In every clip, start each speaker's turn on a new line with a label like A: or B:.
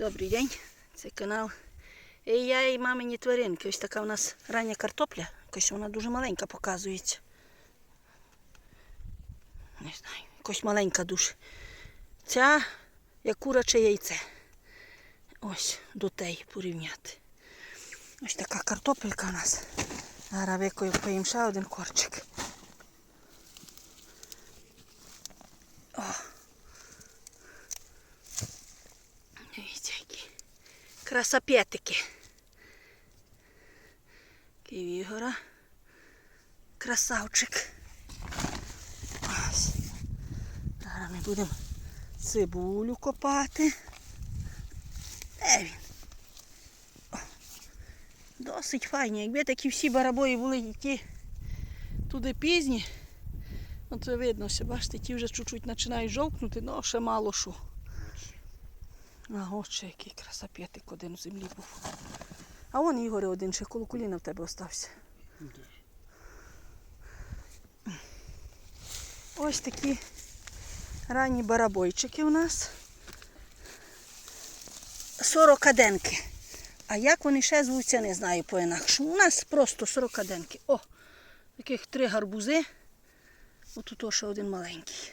A: Добрий день, це канал. І я і мамині тваринки. Ось така у нас рання картопля. Якось вона дуже маленька показується. Не знаю, якось маленька дуже. Ця як кураче яйце. Ось до теї порівняти. Ось така картопелька у нас. Зараз викопаємо ще один корчик. О. Дивіться, які красапетики. Кивігора. Красавчик. Зараз ми будемо цибулю копати. Де він? Досить файні. Якби такі всі барабої були які туди пізні, ну це видно, все, бачите, ті вже чуть-чуть починають жовкнути, але ще мало що. А ось ще який красапетик один в землі був. А вон Ігоре один ще коло коліна в тебе остався. Ось такі ранні барабойчики у нас. Сорокаденки. А як вони ще звуться, не знаю по-інакшому. У нас просто сорокаденки. О, таких три гарбузи. Отут ще один маленький.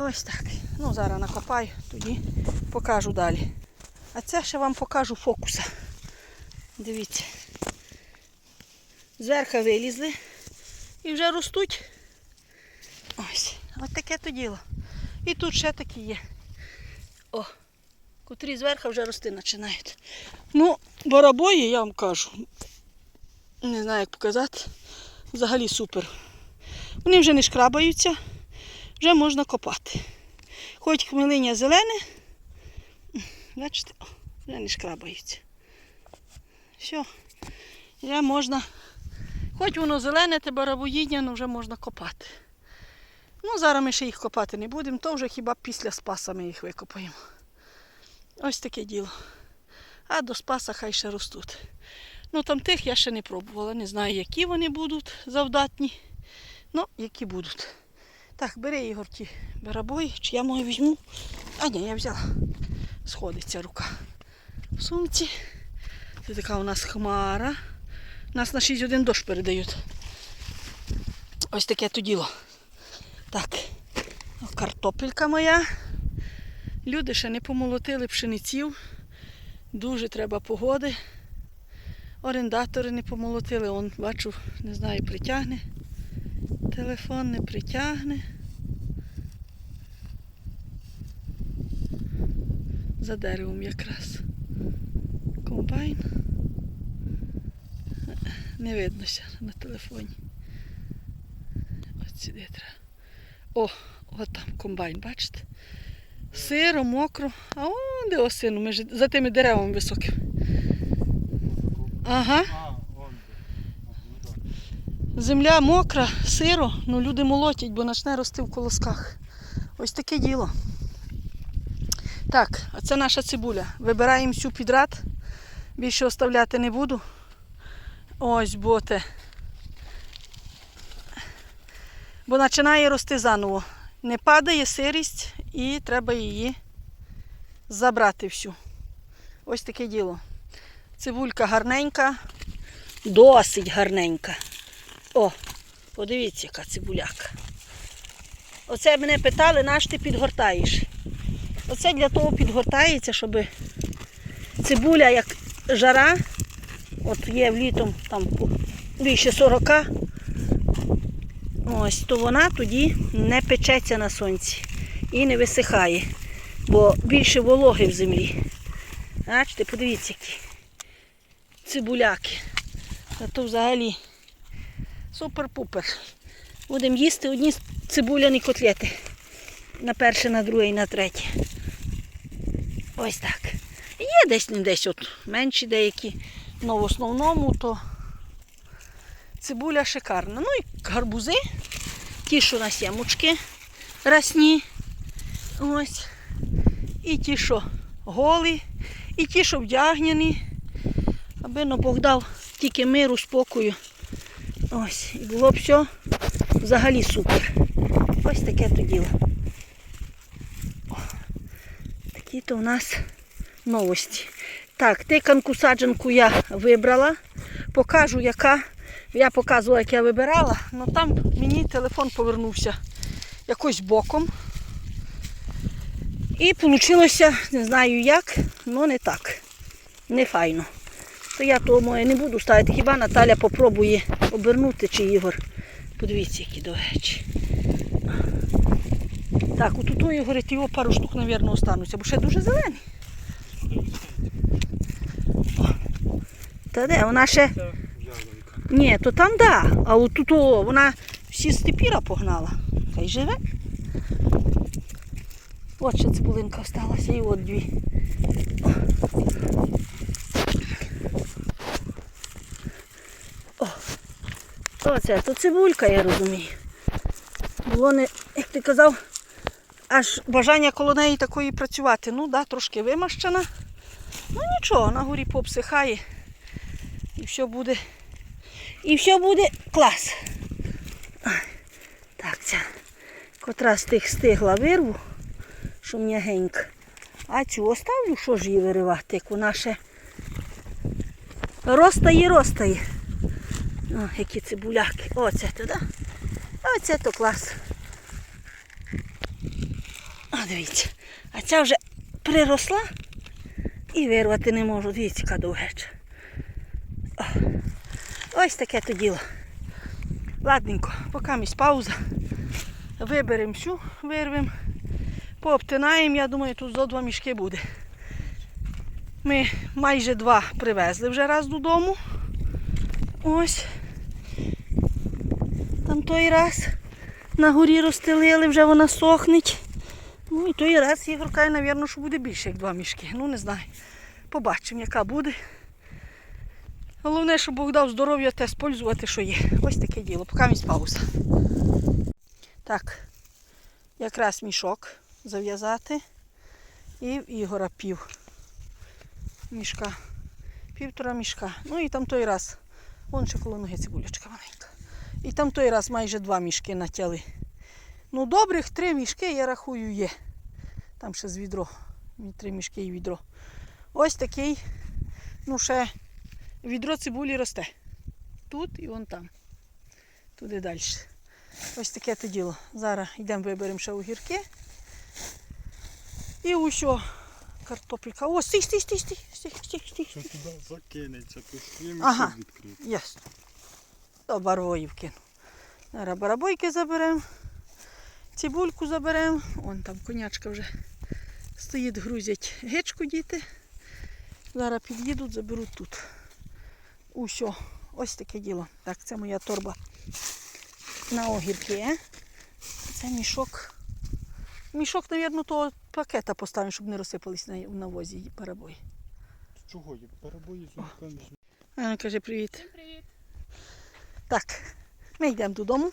A: Ось так. Ну, зараз накопаю, тоді покажу далі. А це ще вам покажу фокуса. Дивіться. Зверху вилізли і вже ростуть. Ось. Ось таке то діло. І тут ще такі є. О, котрі зверху вже рости починають. Ну, барабої, я вам кажу. Не знаю, як показати. Взагалі супер. Вони вже не шкрабаються вже можна копати. Хоч хмелиня зелене, бачите, вже не шкрабаються. Все, вже можна, хоч воно зелене, те барабоїдня, але вже можна копати. Ну, зараз ми ще їх копати не будемо, то вже хіба після спаса ми їх викопаємо. Ось таке діло. А до спаса хай ще ростуть. Ну там тих я ще не пробувала, не знаю, які вони будуть завдатні, ну, які будуть. Так, бери Ігор ті барабої, чи я мою візьму. А ні, я взяла. Сходиться рука. В сумці. Це така у нас хмара. Нас на 6 годин дощ передають. Ось таке то діло. Так, картопелька моя. Люди ще не помолотили пшениців. Дуже треба погоди. Орендатори не помолотили. Он, бачу, не знаю, притягне. Телефон не притягне. За деревом якраз. Комбайн. Не виднося на телефоні. От сюди треба. О, от там комбайн, бачите? Сиро, мокро. А он де осину, ми ж за тими деревами високими. Ага.
B: А, он де. Ну, так.
A: Земля мокра, сиро, ну люди молотять, бо почне рости в колосках. Ось таке діло. Так, а це наша цибуля. Вибираємо всю підряд. Більше оставляти не буду. Ось боте. Бо починає рости заново. Не падає сирість і треба її забрати всю. Ось таке діло. Цибулька гарненька, досить гарненька. О, подивіться, яка цибуляка. Оце мене питали, наш ти підгортаєш. Оце для того підгортається, щоб цибуля як жара, от є влітом там більше 40, ось, то вона тоді не печеться на сонці і не висихає, бо більше вологи в землі. Бачите, подивіться, які цибуляки. А то взагалі Супер-пупер. Будемо їсти одні цибуляні котлети. На перше, на друге і на третє. Ось так. Є десь не десь от менші деякі. але в основному то цибуля шикарна. Ну і гарбузи. Ті, що на сімочки росні. Ось. І ті, що голі, і ті, що вдягнені. Аби Бог дав тільки миру, спокою. Ось, і було б все взагалі супер. Ось таке то діло. Такі то у нас новості. Так, тиканку саджанку я вибрала. Покажу, яка. Я показувала, як я вибирала, але там мені телефон повернувся якось боком. І вийшло, не знаю як, але не так. Не файно. То я того моє не буду ставити. Хіба Наталя попробує обернути чи Ігор. Подивіться, які до речі. Так, от у горить його пару штук, мабуть, остануться, бо ще дуже зелений. Та де, вона ще. Ні, то там да. А от тут о, вона всі з тепіра погнала. Хай живе. От ще цибулинка осталася і от дві. О. Оце, то цибулька, я розумію. Було не, як ти казав, аж бажання коло неї такої працювати. Ну, да, трошки вимащена. Ну нічого, на горі пообсихає. І все буде і все буде клас. Так, ця котра з тих стигла вирву, що м'ягенька. А цю оставлю, що ж її виривати, як вона ще ростає, ростає. О, які цибуляки. Оце то, да? Оце то клас. А, дивіться. А ця вже приросла і вирвати не можу. Дивіться, яка довгеча. Ось таке то діло. Ладненько, поки місь пауза. Виберемо всю, вирвемо, пообтинаємо, я думаю, тут зо два мішки буде. Ми майже два привезли вже раз додому. Ось. Той раз на горі розстелили, вже вона сохнеть. Ну і той раз Ігор каже, напевно, що буде більше, як два мішки. Ну не знаю. Побачимо, яка буде. Головне, щоб Бог дав здоров'я те спользувати, що є. Ось таке діло. Поки місць пауза. Так, якраз мішок зав'язати. І в Ігора пів мішка. Півтора мішка. Ну і там той раз. Вон ще коло ноги цибулячка маленька. І там той раз майже два мішки натяли. Ну, добрих три мішки, я рахую, є. Там ще з відро. Три мішки і відро. Ось такий, ну ще відро цибулі росте. Тут і вон там. Туди далі. Ось таке то діло. Зараз йдемо виберемо ще огірки. І усьо картопелька. О, стій, стій, стій, стій, стій, стій, стій.
B: Що туди закинеться, то стрім
A: Ага.
B: відкрити.
A: Ясно. До барвоїв кину. Зараз барабойки заберемо. Цибульку заберемо. Вон там конячка вже стоїть, грузять гичку діти. Зараз під'їдуть, заберуть тут. Усьо. Ось таке діло. Так, це моя торба на огірки. Це мішок. Мішок, мабуть, того пакета поставимо, щоб не розсипались на, на возі барабої.
B: Чого є? Перебої з руками.
A: А, ну, каже привіт.
C: Привіт.
A: Так, ми йдемо додому.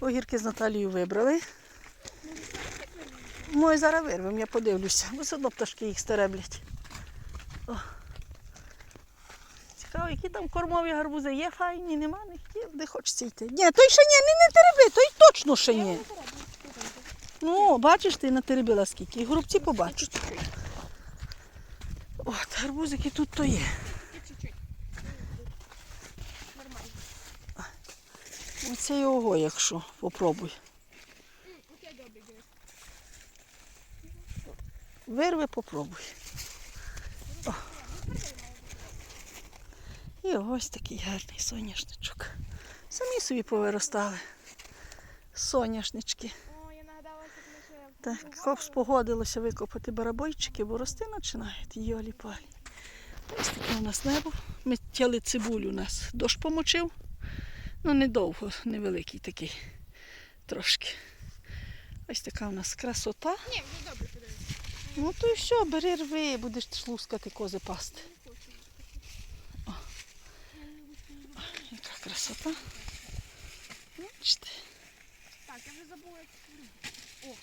A: Огірки з Наталією вибрали. Ми зараз вирвемо, я подивлюся. Все одно пташки їх стереблять. О. Цікаво, які там кормові гарбузи. Є файні, нема них, є, де хочеться йти. Ні, той ще ні, не, не тереби, той точно ще ні. Ну, бачиш, ти натеребила скільки. І горобці побачать. От, гарбузики тут то є.
C: Чуть-чуть. Нормально.
A: Оце його, якщо попробуй. Вирви, попробуй. О. І ось такий гарний соняшничок. Самі собі повиростали. Соняшнички. Так, спогодилося викопати барабойчики, бо рости починають. Йолі палі. Ось таке у нас небо. Ми тяли цибулю у нас. Дощ помочив. Ну, недовго, невеликий такий. Трошки. Ось така у нас красота.
C: Ні, вже добре, подивись.
A: Ну то і все, бери рви, будеш шлускати кози пасти. О, яка красота. Бачите?
C: Так, я вже забула, як. О,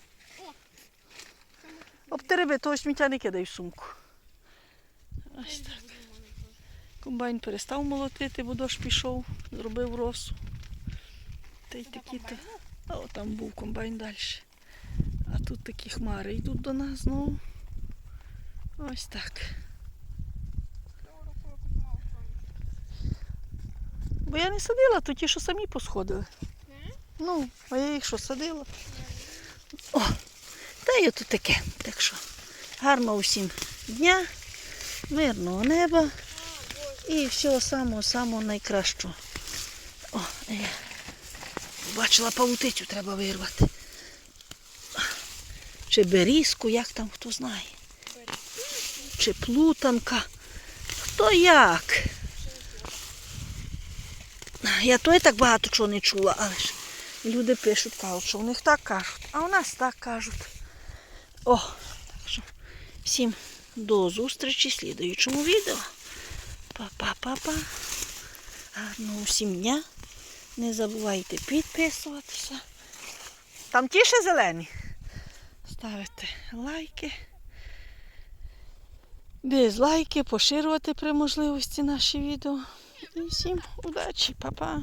C: о.
A: Обтереби, того сміття не кидай в сумку. Ось так. Комбайн перестав молотити, бо дощ пішов, зробив росу. Та й такі то. А от там був комбайн далі. А тут такі хмари йдуть до нас знову. Ось так. Бо я не садила, то ті, що самі посходили. Ну, а я їх що садила. О, та й тут таке. Так що гарного усім дня, мирного неба і всього самого-самого найкращого. О, я бачила павутицю, треба вирвати. Чи берізку, як там, хто знає. Чи плутанка. Хто як. Я той так багато чого не чула, але ж люди пишуть, кажуть, що у них так кажуть, а у нас так кажуть. О, так що всім до зустрічі в слідуючому відео. Па-па-па-па. Гарного усім дня. Не забувайте підписуватися. Там ті ще зелені. Ставити лайки. Дизлайки, поширювати при можливості наші відео. І всім удачі, па-па.